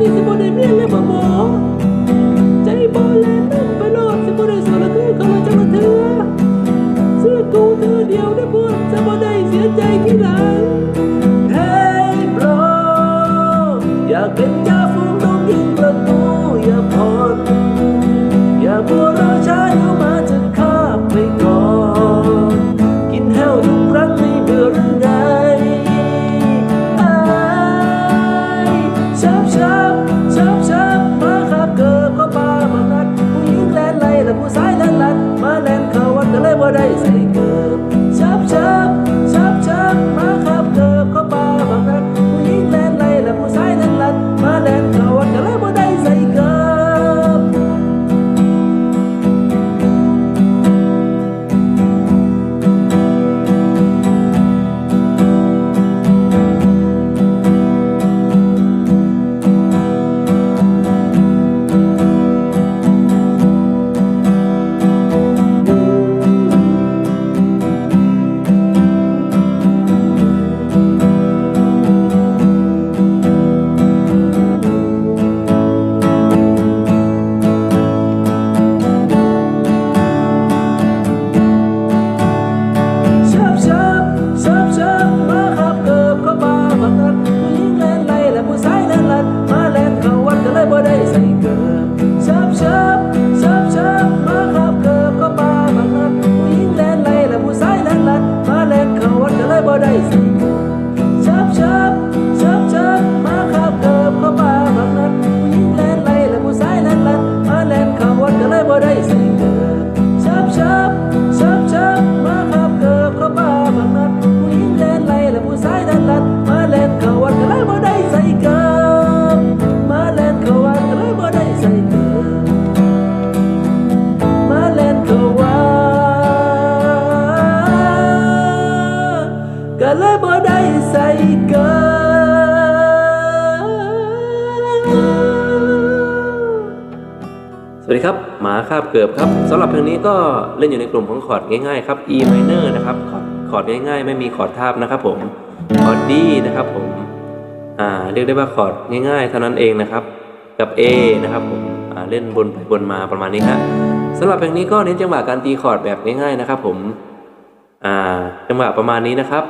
ส วั ก็เลยบ่ได้ใส่เกิสวัสดีครับ หมาคาบเกือบครับสำหรับเพลงนี้ก็เล่นอยู่ในกลุ่มของคอร์ดง่ายๆครับ E minor นะครับคอร์ดคอร์ดง่ายๆ ไม่มีคอร์ดทาบนะครับผมคอร์ด D นะครับผมอ่าเรียกได้ว่าคอร์ดง่ายๆ เท่านั้นเองนะครับ กับ A นะครับผมอ่าเล่นบนไปบนมาประมาณนี้ครับสำหรับเพลงนี้ก็เน้นจังหวะการตีคอร์ดแบบง่ายๆนะครับผมอ่าจังหวะประมาณนี้นะครับ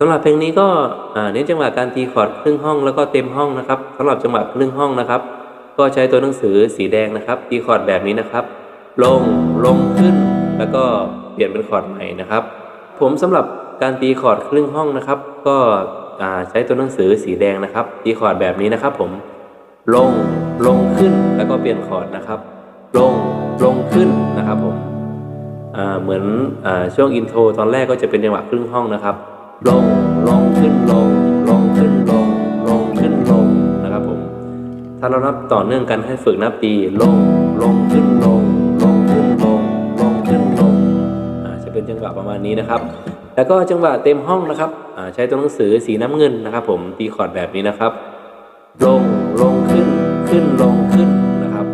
สำหรับเพลงนี้ก็เน้นจังหวะการตีคอร์ดครึ่งห้องแล้วก็เต็มห้องนะครับสำหรับจังหวะครึ่งห้องนะครับ ก็ใช้ตัวหนังสือสีแดงนะครับ ตีคอร์ดแบบนี้นะครับ ลงลงขึ้น แล้วก็เปลี่ยนเป็นคอร์ดใหม่นะครับ ผมสำหรับการตีคอร์ดครึ่งห้องนะครับ ก็ใช้ตัวหนังสือสีแดงนะครับ ตีคอร์ดแบบนี้นะครับ ผม ลงลงขึ้นแล้วก็เปลี่ยนคอร์ดนะครับ ลงลงขึ้นนะครับผมเหมือนอช่วงอินโทรตอนแรกก็จะเป็นจังหวะครึ่งห้องนะครับ ลงลงขึ้นลงลงขึ้นลงลงขึ้นลงนะครับผมถ้าเรานับต่อเนื่องกันให้ฝึกนับตีลงลงขึ้นลงลงขึ้นลงลงขึ้นลงอ่าจะเป็นจังหวะประมาณนี้นะครับ แล้วก็จังหวะเต็มห้องนะครับอ่าใช้ตัวหนังสือสีน้ำเงินนะครับ ผมตีคอร์ดแบบนี้นะครับ ลงลงขึ้นขึ้นลงขึ้นนะครับ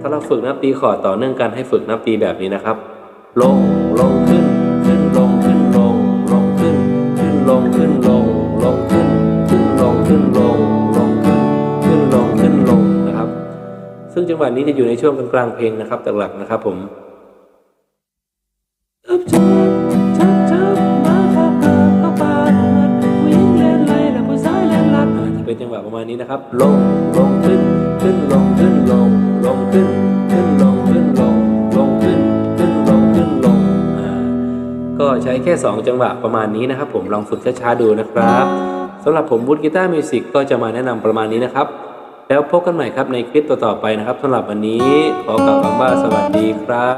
ถ้าเราฝึกนับตีคอร์ดต่อเนื่องกันให้ฝึกนับตีแบบนี้นะครับ ลงลงขึ้น ซึ่งจังหวะนี้จะอยู่ในช่วงกลางๆเพลงนะครับหลักๆนะครับผมทับทับทับทับมาครับเกิดเข้าป่าผู้หญิงเล่นไรและผู้ชายเล่นลัดอ่าจะเป็นจังหวะประมาณนี้นะครับ ลงลงขึ้นขึ้นลงขึ้นลงลงขึ้นขึ้นลงขึ้นลงลงขึ้นขึ้นลงขึ้นลงอ่าก็ใช้แค่ 2 จังหวะประมาณนี้นะครับ ผมลองฝึกช้าๆดูนะครับสำหรับผมบูธกีตาร์มิวสิกก็จะมาแนะนำประมาณนี้นะครับ แล้วพบกันใหม่ครับในคลิปต่อๆไปนะครับสำหรับวันนี้ขอกล่าวคำว่าสวัสดีครับ